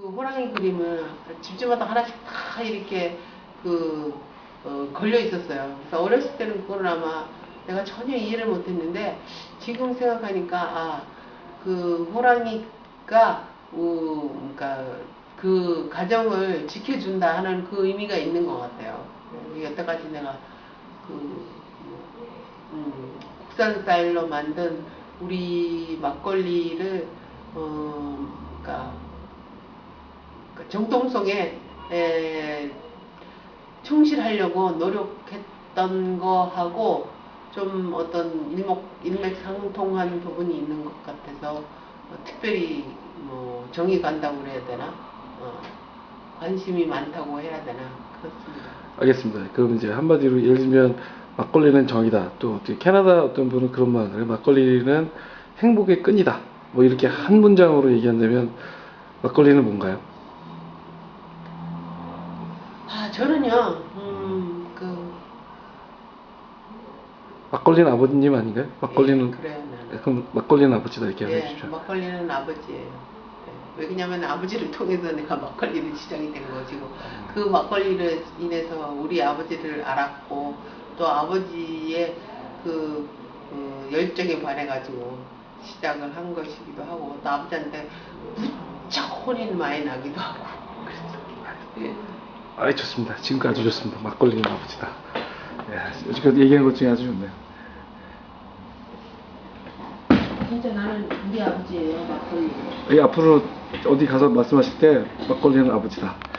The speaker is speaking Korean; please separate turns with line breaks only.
그 호랑이 그림을 집집마다 하나씩 다 이렇게 그 어, 걸려 있었어요. 그래서 어렸을 때는 그걸 아마 내가 전혀 이해를 못했는데 지금 생각하니까 아 그 호랑이가 어, 그러니까 그 가정을 지켜준다 하는 그 의미가 있는 것 같아요. 어, 여태까지 내가 그 음, 국산 스타일로 만든 우리 막걸리를 어, 그러니까 그 정통성에 에, 충실하려고 노력했던 거하고 좀 어떤 일목 일맥상통한 부분이 있는 것 같아서 어, 특별히 뭐 정이 간다고 그래야 되나 어, 관심이 많다고 해야 되나 그렇습니다.
알겠습니다. 그럼 이제 한마디로 예를 들면 막걸리는 정이다. 또 어떻게 캐나다 어떤 분은 그런 말을. 막걸리는 행복의 끈이다. 뭐 이렇게 한 문장으로 얘기한다면 막걸리는 뭔가요?
아 저는요 음 그
막걸리는 아버님 아닌가요? 막걸리는
예, 그래요 나는.
그럼 막걸리는 아버지다 이렇게
예,
해주십시오.
막걸리는 아버지예요. 예. 왜냐면 아버지를 통해서 내가 막걸리를 시작이 된 것이고 그 막걸리를 인해서 우리 아버지를 알았고 또 아버지의 그, 그 열정에 반해가지고 시작을 한 것이기도 하고 또 아버지한테 무척 혼이 많이 나기도 하고 그래서 예.
아, 좋습니다. 지금까지 아주 좋습니다. 막걸리는 아버지다. 예, 지금 얘기한 것 중에 아주 좋네요.
진짜 나는 우리 아버지예요 막걸리.
예, 앞으로 어디 가서 말씀하실 때 막걸리는 아버지다.